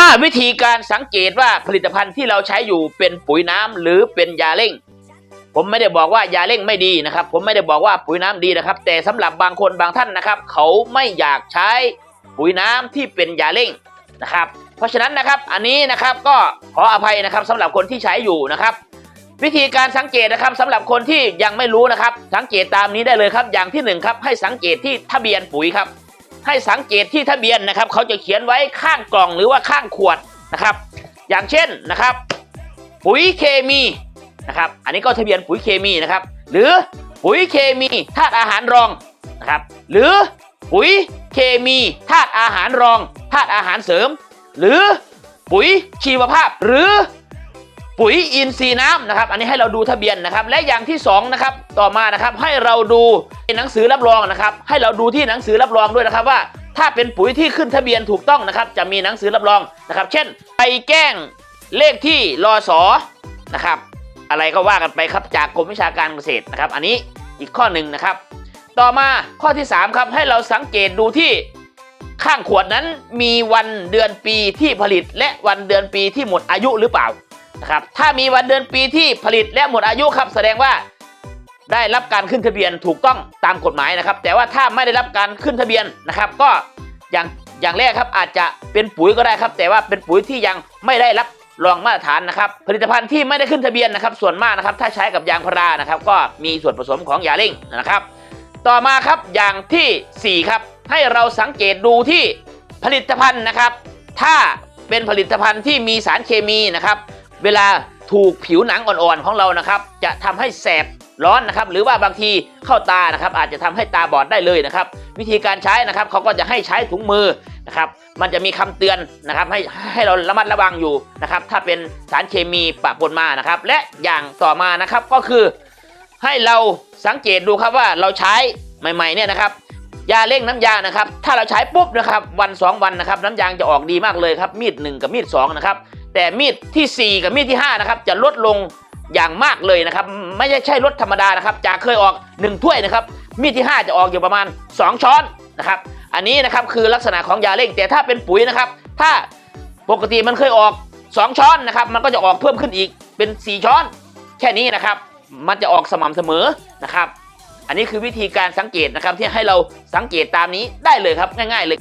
5 วิธีการสังเกตว่าผลิตภัณฑ์ที่เราใช้อยู่เป็นปุ๋ยน้ำหรือเป็นยาเร่ง ผมไม่ได้บอกว่ายาเร่งไม่ดีนะครับ ผมไม่ได้บอกว่าปุ๋ยน้ำดีนะครับ แต่สำหรับบางคนบางท่านนะครับ เขาไม่อยากใช้ปุ๋ยน้ำที่เป็นยาเร่งนะครับ เพราะฉะนั้นนะครับอันนี้นะครับก็ขออภัยนะครับสำหรับคนที่ใช้อยู่นะครับ วิธีการสังเกตนะครับสำหรับคนที่ยังไม่รู้นะครับ สังเกตตามนี้ได้เลยครับอย่างที่หนึ่งครับให้สังเกตที่ทะเบียนปุ๋ยครับ ให้สังเกตที่ทะเบียนนะครับ เขาจะเขียนไว้ข้างกล่องหรือว่าข้างขวดนะครับ อย่างเช่นนะครับ ปุ๋ยเคมีนะครับ อันนี้ก็ทะเบียนปุ๋ยเคมีนะครับ หรือปุ๋ยเคมีธาตุอาหารรองนะครับ หรือปุ๋ยเคมีธาตุอาหารรองธาตุอาหารเสริม หรือปุ๋ยชีวภาพหรือ ปุ๋ยอินทรีย์น้ำนะครับ อันนี้ให้เราดูทะเบียนนะครับ และอย่างที่สองนะครับต่อมานะครับให้เราดูหนังสือรับรองนะครับ ให้เราดูที่หนังสือรับรองด้วยนะครับว่า ถ้าเป็นปุ๋ยที่ขึ้นทะเบียนถูกต้องนะครับ จะมีหนังสือรับรองนะครับ เช่นไปแกล้งเลขที่รอสอนะครับ อะไรก็ว่ากันไปครับจากกรมวิชาการเกษตรนะครับ อันนี้อีกข้อหนึ่งนะครับ ต่อมาข้อที่สามครับให้เราสังเกตดูที่ข้างขวดนั้นมีวันเดือนปีที่ผลิต และวันเดือนปีที่หมดอายุหรือเปล่า นะครับถ้ามีวันเดือนปีที่ผลิตและหมดอายุครับ แสดงว่าได้รับการขึ้นทะเบียนถูกต้องตามกฎหมายนะครับ แต่ว่าถ้าไม่ได้รับการขึ้นทะเบียนนะครับ ก็อย่างอย่างแรกครับอาจจะเป็นปุ๋ยก็ได้ครับ แต่ว่าเป็นปุ๋ยที่ยังไม่ได้รับรองมาตรฐานนะครับ ผลิตภัณฑ์ที่ไม่ได้ขึ้นทะเบียนนะครับ ส่วนมากนะครับ ถ้าใช้กับยางพารานะครับ ก็มีส่วนผสมของยาเร่งนะครับ ต่อมาครับอย่างทีสี่4 ครับ ให้เราสังเกตดูที่ผลิตภัณฑ์นะครับ ถ้าเป็นผลิตภัณฑ์ที่มีสารเคมีนะครับ เวลาถูกผิวหนังอ่อนๆของเรานะครับ จะทำให้แสบร้อนนะครับ หรือว่าบางทีเข้าตานะครับ อาจจะทำให้ตาบอดได้เลยนะครับ วิธีการใช้นะครับเขาก็จะให้ใช้ถุงมือนะครับ มันจะมีคำเตือนนะครับ ให้ให้เราระมัดระวังอยู่นะครับ ถ้าเป็นสารเคมีปะปนมานะครับ และอย่างต่อมานะครับก็คือ ให้เราสังเกตดูครับว่าเราใช้ใหม่ๆเนี่ยนะครับยาเร่งน้ำยานะครับ ถ้าเราใช้ปุ๊บนะครับ วัน 2 วันนะครับ น้ำยางจะออกดีมากเลยครับ มีด 1 กับมีด2นะครับ แต่มีดที่ 4 กับมีดที่5นะครับจะลดลงอย่างมากเลยนะครับ ไม่ใช่ใช่ลดธรรมดานะครับจากเคยออก 1 ถ้วยนะครับ มีดที่ 5 จะออกอยู่ประมาณ 2 ช้อนนะครับ อันนี้นะครับคือลักษณะของยาเร่ง แต่ถ้าเป็นปุ๋ยนะครับ ถ้าปกติมันเคยออก 2 ช้อนนะครับ มันก็จะออกเพิ่มขึ้นอีกเป็น 4 ช้อน แค่นี้นะครับ มันจะออกสม่ำเสมอนะครับ อันนี้คือวิธีการสังเกตนะครับที่ให้เราสังเกตตามนี้ได้เลยครับง่าย ๆเลย